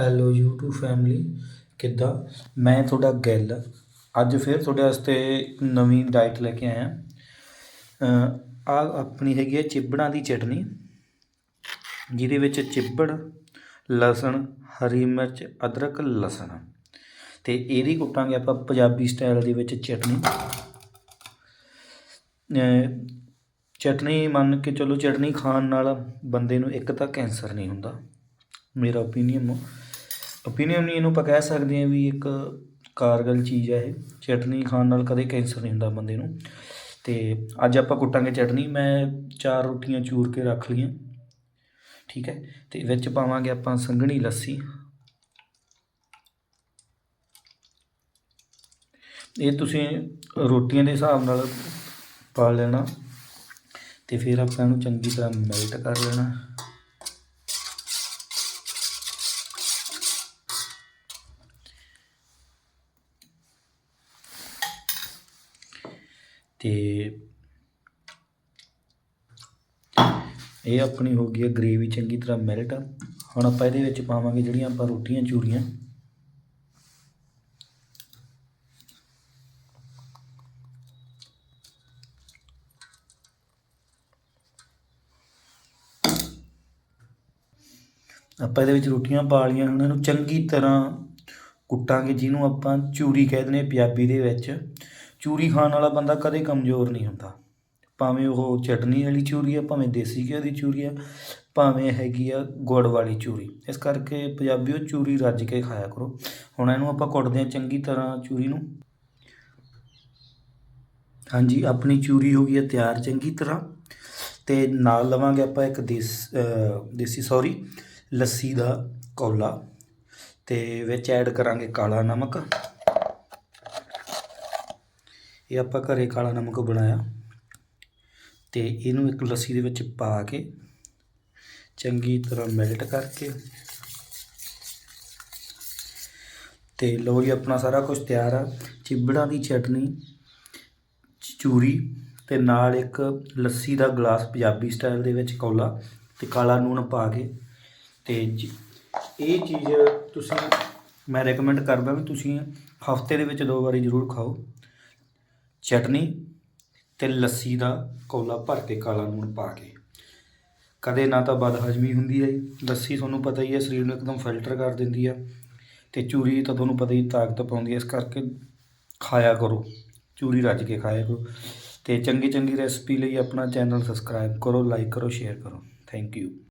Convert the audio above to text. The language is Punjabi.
ਹੈਲੋ YouTube ਫੈਮਿਲੀ ਕਿੱਦਾਂ? ਮੈਂ ਤੁਹਾਡਾ ਗਿੱਲ। ਅੱਜ ਫਿਰ ਤੁਹਾਡੇ ਵਾਸਤੇ ਨਵੀਂ ਡਾਈਟ ਲੈ ਕੇ ਆਇਆ। ਆ ਆਪਣੀ ਹੈਗੀ ਹੈ ਚਿੱਬੜਾਂ ਦੀ ਚਟਨੀ, ਜਿਹਦੇ ਵਿੱਚ ਚਿੱਬੜ, ਲਸਣ, ਹਰੀ ਮਿਰਚ, ਅਦਰਕ, ਲਸਣ। ਤੇ ਇਹਦੀ ਕੁੱਟਾਂਗੇ ਆਪਾਂ ਪੰਜਾਬੀ ਸਟਾਈਲ ਦੇ ਵਿੱਚ ਚਟਨੀ। ਚਟਨੀ ਮੰਨ ਕੇ ਚਲੋ ਚਟਨੀ ਖਾਣ ਨਾਲ ਬੰਦੇ ਨੂੰ ਇੱਕ ਤਾਂ ਕੈਂਸਰ ਨਹੀਂ ਹੁੰਦਾ। ਮੇਰਾ ਓਪੀਨੀਅਨ ਓਪੀਨੀਅਨ ਨਹੀਂ, ਇਹਨੂੰ ਆਪਾਂ ਕਹਿ ਸਕਦੇ ਹਾਂ ਵੀ ਇੱਕ ਕਾਰਗਲ ਚੀਜ਼ ਹੈ ਇਹ। ਚਟਨੀ ਖਾਣ ਨਾਲ ਕਦੇ ਕੈਂਸਰ ਨਹੀਂ ਹੁੰਦਾ ਬੰਦੇ ਨੂੰ। ਤੇ ਅੱਜ ਆਪਾਂ ਕੁੱਟਾਂਗੇ ਚਟਨੀ, ਮੈਂ ਚਾਰ ਰੋਟੀਆਂ ਚੂਰ ਕੇ ਰੱਖ ਲਈਆਂ। ਠੀਕ ਹੈ? ਤੇ ਵਿੱਚ ਪਾਵਾਂਗੇ ਆਪਾਂ ਸੰਘਣੀ ਲੱਸੀ। ਇਹ ਤੁਸੀਂ ਰੋਟੀਆਂ ਦੇ ਹਿਸਾਬ ਨਾਲ ਪਾ ਲੈਣਾ। ਤੇ ਫਿਰ ਆਪਾਂ ਇਹਨੂੰ ਚੰਗੀ ਤਰ੍ਹਾਂ ਮੈਲਟ ਕਰ ਲੈਣਾ। ਤੇ ਇਹ ਆਪਣੀ ਹੋ ਗਈ ਹੈ ਗ੍ਰੇਵੀ, ਚੰਗੀ ਤਰ੍ਹਾਂ ਮੈਲਟ ਹੁਣ ਆਪਾਂ ਇਹਦੇ ਵਿੱਚ ਪਾਵਾਂਗੇ ਜਿਹੜੀਆਂ ਆਪਾਂ ਰੋਟੀਆਂ ਚੂਰੀਆਂ ਆਪਾਂ ਇਹਦੇ ਵਿੱਚ ਰੋਟੀਆਂ ਪਾ ਲਈਆਂ ਹੁਣ ਇਹਨੂੰ ਚੰਗੀ ਤਰ੍ਹਾਂ ਕੁੱਟਾਂਗੇ, ਜਿਹਨੂੰ ਆਪਾਂ ਚੂਰੀ ਕਹਿ ਦਿੰਦੇ ਹਾਂ, ਪੰਜਾਬੀ ਦੇ ਵਿੱਚ। ਚੂਰੀ ਖਾਣ ਵਾਲਾ ਬੰਦਾ ਕਦੇ ਕਮਜ਼ੋਰ ਨਹੀਂ ਹੁੰਦਾ। ਭਾਵੇਂ ਉਹ ਚਟਨੀ ਵਾਲੀ ਚੂਰੀ ਆ, ਭਾਵੇਂ ਦੇਸੀ ਘਿਓ ਦੀ ਚੂਰੀ ਆ, ਭਾਵੇਂ ਹੈਗੀ ਆ ਗੁੜ ਵਾਲੀ ਚੂਰੀ। ਇਸ ਕਰਕੇ ਪੰਜਾਬੀਓ ਚੂਰੀ ਰੱਜ ਕੇ ਖਾਇਆ ਕਰੋ। ਹੁਣ ਇਹਨੂੰ ਆਪਾਂ ਕੁੱਟਦੇ ਹਾਂ ਚੰਗੀ ਤਰ੍ਹਾਂ ਚੂਰੀ ਨੂੰ। ਹਾਂਜੀ, ਆਪਣੀ ਚੂਰੀ ਹੋ ਗਈ ਹੈ ਤਿਆਰ ਚੰਗੀ ਤਰ੍ਹਾਂ। ਤੇ ਨਾਲ ਲਵਾਂਗੇ ਆਪਾਂ ਇੱਕ ਦੇਸ ਦੇਸੀ ਸੌਰੀ ਲੱਸੀ ਦਾ ਕੌਲਾ। ਤੇ ਵਿੱਚ ਐਡ ਕਰਾਂਗੇ ਕਾਲਾ ਨਮਕ। ਇਹ ਆਪਾਂ ਘਰੇ ਕਾਲਾ ਨਮਕ ਬਣਾਇਆ ਤੇ ਇਹਨੂੰ ਇੱਕ ਲੱਸੀ ਦੇ ਵਿੱਚ ਪਾ ਕੇ ਚੰਗੀ ਤਰ੍ਹਾਂ ਮੈਲਟ ਕਰਕੇ ਤੇ ਲੋ ਜੀ, ਆਪਣਾ ਸਾਰਾ ਕੁਝ ਤਿਆਰ ਆ। ਚਿਬੜਾਂ ਦੀ ਚਟਨੀ ਚੂਰੀ ਤੇ ਨਾਲ ਇੱਕ ਲੱਸੀ ਦਾ ਗਲਾਸ ਪੰਜਾਬੀ ਸਟਾਈਲ ਦੇ ਵਿੱਚ ਕੌਲਾ ਤੇ ਕਾਲਾ ਨੂਣ ਪਾ ਕੇ ਤੇ ਇਹ ਚੀਜ਼ ਤੁਸੀਂ, ਮੈਂ ਰეკਮੈਂਡ ਕਰਦਾ ਵੀ ਤੁਸੀਂ ਹਫ਼ਤੇ ਦੇ ਵਿੱਚ ਦੋ ਵਾਰੀ ਜ਼ਰੂਰ ਖਾਓ। ਚਟਨੀ ਤੇ ਲੱਸੀ ਦਾ ਕੌਲਾ ਭਰ ਕੇ ਕਾਲਾ ਲੂਣ ਪਾ ਕੇ। ਕਦੇ ਨਾ ਤਾਂ ਬਦਹਜ਼ਮੀ ਹੁੰਦੀ ਹੈ ਲੱਸੀ ਤੁਹਾਨੂੰ ਪਤਾ ਹੀ ਹੈ, ਸਰੀਰ ਨੂੰ ਇੱਕਦਮ ਫਿਲਟਰ ਕਰ ਦਿੰਦੀ ਆ ਤੇ ਚੂਰੀ ਤਾਂ ਤੁਹਾਨੂੰ ਪਤਾ ਹੀ ਤਾਕਤ ਪਾਉਂਦੀ ਹੈ। ਇਸ ਕਰਕੇ ਖਾਇਆ ਕਰੋ, ਚੂਰੀ ਰੱਜ ਕੇ ਖਾਇਆ ਕਰੋ ਤੇ ਚੰਗੀ ਚੰਗੀ ਰੈਸਪੀ ਲਈ ਆਪਣਾ ਚੈਨਲ ਸਬਸਕ੍ਰਾਈਬ ਕਰੋ ਲਾਈਕ ਕਰੋ ਸ਼ੇਅਰ ਕਰੋ। Thank you